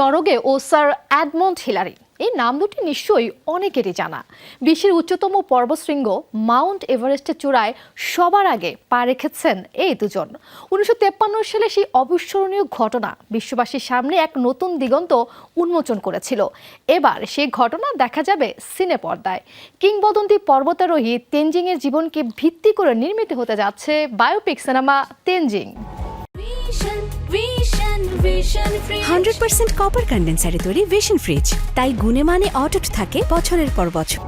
নরগে ও sir Edmund Hillary. এই নাম দুটি নিশ্চয়ই অনেকেরই জানা। বিশ্বের উচ্চতম পর্বতশৃঙ্গ মাউন্ট এভারেস্টের চূড়ায় সবার আগে পা রেখেছেন এই দুজন। উনিশশো সালে সেই অবিস্মরণীয় ঘটনা বিশ্ববাসীর সামনে এক নতুন দিগন্ত উন্মোচন করেছিল। এবার সেই ঘটনা দেখা যাবে সিনে পর্দায়। কিংবদন্তি পর্বতারোহী তেনজিংয়ের জীবনকে ভিত্তি করে নির্মিত হতে যাচ্ছে biopic cinema Tenzing. Hundred percent copper কন্ডেন্সারে তৈরি ভিশন ফ্রিজ তাই গুণে মানে অটুট থাকে বছরের পর বছর।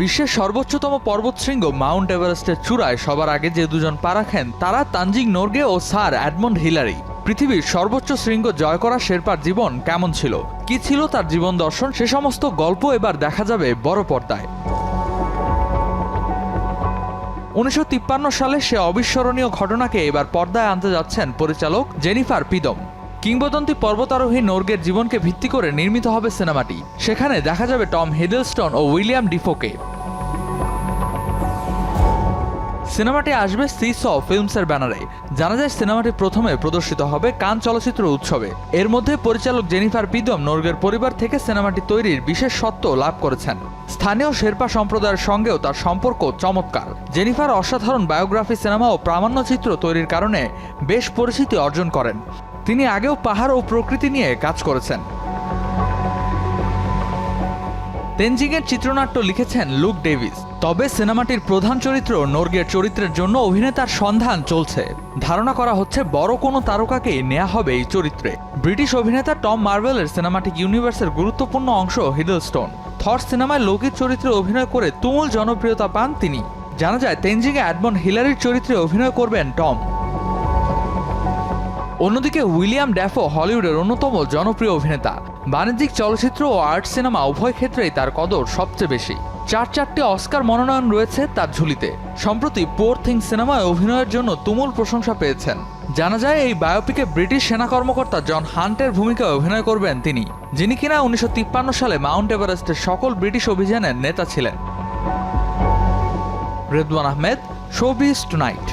বিশ্বের সর্বোচ্চতম পর্বতশৃঙ্গ মাউন্ট এভারেস্টের চূড়ায় সবার আগে যে দুজন পা রাখেন তারা তানজিং নোরগে ও স্যার অ্যাডমন্ড হিলারি। পৃথিবীর সর্বোচ্চ শৃঙ্গ জয় করা শেরপার জীবন কেমন ছিল? কি ছিল তার জীবন দর্শন? সে সমস্ত গল্প এবার দেখা যাবে বড় পর্দায়। উনিশশো তিপ্পান্ন সালে সে অবিস্মরণীয় ঘটনাকে এবার পর্দায় আনতে যাচ্ছেন পরিচালক জেনিফার পিদম। কিংবদন্তি পর্বতারোহী নোর্গের জীবনকে ভিত্তি করে নির্মিত হবে সিনেমাটি। সেখানে দেখা যাবে টম হিডলস্টন ও উইলিয়াম ডিফোকে। সিনেমাটি আসবে সিস ফিল্মসের ব্যানারে। জানা যায় সিনেমাটি প্রথমে প্রদর্শিত হবে কান চলচ্চিত্র উৎসবে। এর মধ্যে পরিচালক জেনিফার পিদম নর্গের পরিবার থেকে সিনেমাটি তৈরির বিশেষ সত্ত্ব লাভ করেছেন। স্থানীয় শেরপা সম্প্রদায়ের সঙ্গেও তার সম্পর্ক চমৎকার। জেনিফার অসাধারণ বায়োগ্রাফি সিনেমা ও প্রামাণ্যচিত্র তৈরির কারণে বেশ পরিচিতি অর্জন করেন। তিনি আগেও পাহাড় ও প্রকৃতি নিয়ে কাজ করেছেন। তেনজিংয়ের চিত্রনাট্য লিখেছেন লুক ডেভিস। তবে সিনেমাটির প্রধান চরিত্র নর্গের চরিত্রের জন্য অভিনেতার সন্ধান চলছে। ধারণা করা হচ্ছে বড় কোনো তারকাকেই নেওয়া হবে এই চরিত্রে। ব্রিটিশ অভিনেতা টম মার্ভেলের সিনেমাটিক ইউনিভার্সের গুরুত্বপূর্ণ অংশ হিডলস্টোন। থর সিনেমায় লোকের চরিত্রে অভিনয় করে তুমুল জনপ্রিয়তা পান তিনি। জানা যায়, তেনজিংয়ে অ্যাডমন্ড হিলারির চরিত্রে অভিনয় করবেন টম। অন্যদিকে উইলিয়াম ড্যাফো হলিউডের অন্যতম জনপ্রিয় অভিনেতা। বাণিজ্যিক চলচ্চিত্র ও আর্ট সিনেমা উভয় ক্ষেত্রেই তার কদর সবচেয়ে বেশি। চার চারটি অস্কার মনোনয়ন রয়েছে তার ঝুলিতে। সম্প্রতি পোর থিং সিনেমায় অভিনয়ের জন্য তুমুল প্রশংসা পেয়েছেন। জানা যায়, এই বায়োপিকে ব্রিটিশ সেনা কর্মকর্তা জন হান্টের ভূমিকায় অভিনয় করবেন তিনি, যিনি কিনা উনিশশো তিপ্পান্ন সালে মাউন্ট এভারেস্টের সকল ব্রিটিশ অভিযানের নেতা ছিলেন। Redwan Ahmed showbiz tonight.